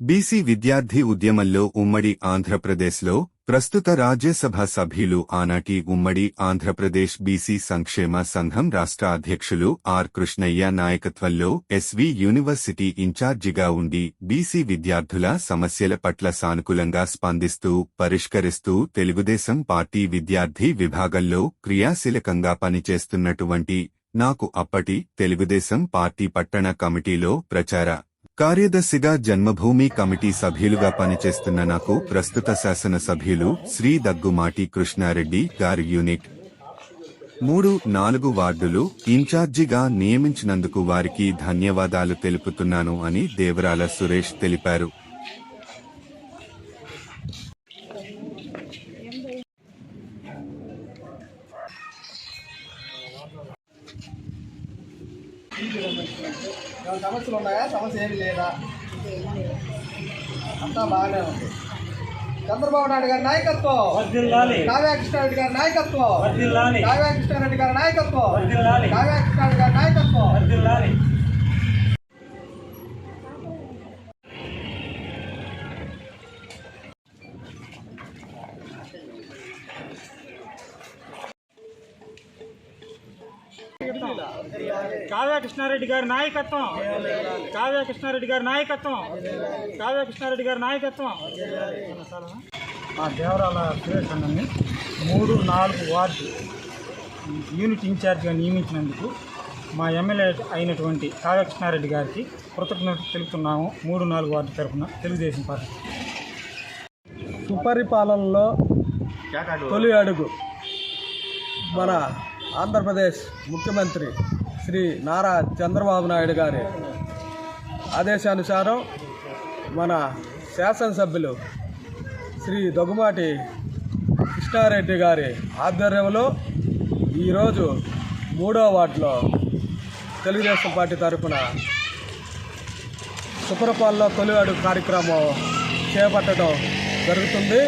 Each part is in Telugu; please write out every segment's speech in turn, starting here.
బీసీ విద్యార్థి ఉద్యమంలో ఉమ్మడి ఆంధ్రప్రదేశ్లో ప్రస్తుత రాజ్యసభ సభ్యులు ఆనాటి ఉమ్మడి ఆంధ్రప్రదేశ్ బీసీ సంక్షేమ సంఘం రాష్ట్ర అధ్యక్షులు ఆర్ కృష్ణయ్య నాయకత్వంలో ఎస్వి యూనివర్సిటీ ఇన్ఛార్జిగా ఉండి బీసీ విద్యార్థుల సమస్యల పట్ల సానుకూలంగా స్పందిస్తూ పరిష్కరిస్తూ తెలుగుదేశం పార్టీ విద్యార్థి విభాగంలో క్రియాశీలకంగా పనిచేస్తున్నటువంటి నాకు అప్పటి తెలుగుదేశం పార్టీ పట్టణ కమిటీలో ప్రచార కార్యదర్శిగా జన్మభూమి కమిటీ సభ్యులుగా పనిచేస్తున్న నాకు ప్రస్తుత శాసనసభ్యులు శ్రీ దగ్గుమాటి కృష్ణారెడ్డి గారి యూనిట్. మూడు నాలుగు వార్డులు ఇన్ఛార్జిగా నియమించినందుకు వారికి ధన్యవాదాలు తెలుపుతున్నాను అని దేవరాల సురేష్ తెలిపారు. ఏమైనా సమస్యలు ఉన్నాయా? సమస్య ఏమి లేదా? అంతా బాగానే ఉంది. చంద్రబాబు నాయుడు గారి నాయకత్వం. వర్ధిల్లాలి. కావ్య కృష్ణారెడ్డి గారి నాయకత్వం. వర్ధిల్లాలి. కావ్య కృష్ణారెడ్డి గారి నాయకత్వం. వర్ధిల్లాలి. కావ్య కృష్ణారెడ్డి గారి నాయకత్వం. కావ్య కృష్ణారెడ్డి గారి నాయకత్వం. కావ్య కృష్ణారెడ్డి గారి నాయకత్వం. కావ్య కృష్ణారెడ్డి గారి నాయకత్వం. మా దేవరాల సురేష్ అన్నని మూడు నాలుగు వార్డు యూనిట్ ఇన్ఛార్జిగా నియమించినందుకు మా ఎమ్మెల్యే అయినటువంటి కావ్య కృష్ణారెడ్డి గారికి కృతజ్ఞత తెలుపుతున్నాము మూడు నాలుగు వార్డు తరఫున తెలుగుదేశం పార్టీ. సుపరిపాలనలో తొలి అడుగు. మన ఆంధ్రప్రదేశ్ ముఖ్యమంత్రి శ్రీ నారా చంద్రబాబు నాయుడు గారి ఆదేశానుసారం మన శాసనసభ్యులు శ్రీ దొగుమాటి కృష్ణారెడ్డి గారి ఆధ్వర్యంలో ఈరోజు మూడో వార్డులో తెలుగుదేశం పార్టీ తరఫున సుపరపాల్లో తొలి అడుగు కార్యక్రమం చేపట్టడం జరుగుతుంది.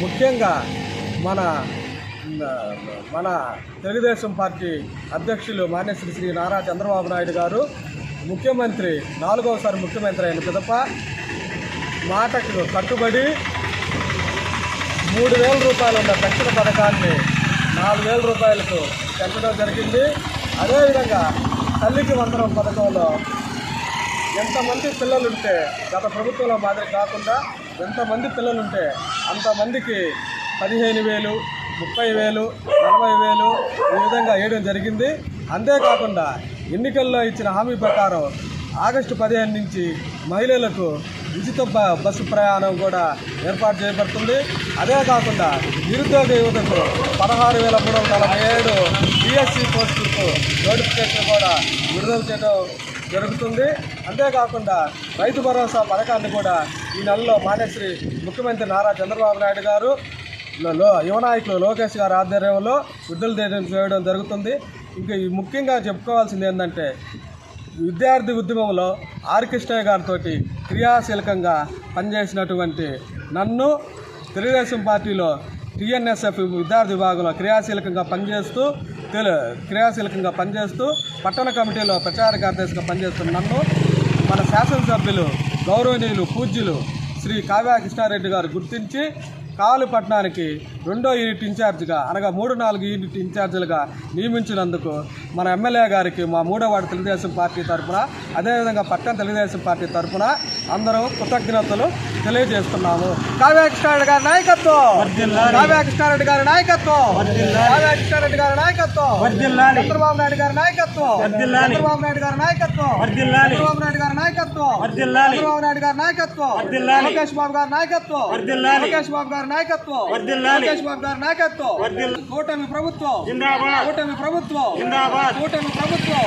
ముఖ్యంగా మన మన తెలుగుదేశం పార్టీ అధ్యక్షులు మాన్యశ్రీ శ్రీ నారా చంద్రబాబు నాయుడు గారు ముఖ్యమంత్రి నాలుగవసారి ముఖ్యమంత్రి అయిన పిదప మాటకు కట్టుబడి మూడు వేల రూపాయలు ఉన్న తక్షణ పథకాన్ని నాలుగు వేల రూపాయలకు పెంచడం జరిగింది. అదేవిధంగా తల్లికి వందనం పథకంలో ఎంతమంది పిల్లలుంటే గత ప్రభుత్వంలో మాదిరి కాకుండా ఎంతమంది పిల్లలుంటే అంతమందికి పదిహేను వేలు ముప్పై వేలు నలభై వేలు ఈ విధంగా వేయడం జరిగింది. అంతేకాకుండా ఎన్నికల్లో ఇచ్చిన హామీ ప్రకారం ఆగస్టు పదిహేను నుంచి మహిళలకు ఉచిత బస్సు ప్రయాణం కూడా ఏర్పాటు చేయబడుతుంది. అదే కాకుండా నిరుద్యోగ యువతకు పదహారు వేల మూడు వందల నలభై ఏడు పిఎస్సి పోస్టులకు నోటిఫికేషన్ కూడా విడుదల చేయడం జరుగుతుంది. అంతేకాకుండా రైతు భరోసా పథకాన్ని కూడా ఈ నెలలో మాన్యశ్రీ ముఖ్యమంత్రి నారా చంద్రబాబు నాయుడు గారు లో- యువనాయకులు లోకేష్ గారి ఆధ్వర్యంలో విడుదల చేయడం చేయడం జరుగుతుంది. ఇంకా ముఖ్యంగా చెప్పుకోవాల్సింది ఏంటంటే విద్యార్థి ఉద్యమంలో ఆర్ గారితో క్రియాశీలకంగా పనిచేసినటువంటి నన్ను తెలుగుదేశం పార్టీలో టీఎన్ఎస్ఎఫ్ విద్యార్థి విభాగంలో క్రియాశీలకంగా పనిచేస్తూ తెలు క్రియాశీలకంగా పనిచేస్తూ పట్టణ కమిటీలో ప్రచార కార్యదర్శిగా పనిచేస్తున్న నన్ను మన శాసనసభ్యులు గౌరవనీయులు పూజ్యులు శ్రీ కావ్య కృష్ణారెడ్డి గారు గుర్తించి కాలుపట్నానికి రెండో యూనిట్ ఇన్ఛార్జిగా అనగా మూడు నాలుగు యూనిట్ ఇన్ఛార్జీలుగా నియమించినందుకు మన ఎమ్మెల్యే గారికి మా మూడో వాడు తెలుగుదేశం పార్టీ తరఫున అదేవిధంగా పట్టణ తెలుగుదేశం పార్టీ తరఫున అందరూ కృతజ్ఞతలు తెలియజేస్తున్నాము కావ్య కృష్ణారెడ్డి గారి నాయకత్వం కావ్య కృష్ణారెడ్డి గారి నాయకత్వం కావ్య కృష్ణారెడ్డి గారి నాయకత్వం వర్ధిల్లాలి చంద్రబాబు నాయుడు గారి నాయకత్వం వర్ధిల్లాలి. చంద్రబాబు నాయుడు గారి నాయకత్వం వర్ధిల్లాలి చంద్రబాబు నాయుడు గారి నాయకత్వం వర్ధిల్లాలి చంద్రబాబు నాయుడు గారి నాయకత్వం వర్ధిల్లాలి. లోకేష్ బాబు గారి నాయకత్వం వర్ధిల్లాలి. లోకేష్ బాబు గారి నాయకత్వం వర్ధిల్లాలి. లోకేష్ బాబు గారి నాయకత్వం వర్ధిల్లాలి. కూటమి ప్రభుత్వం కూటమి ప్రభుత్వం కూటమి ప్రభుత్వం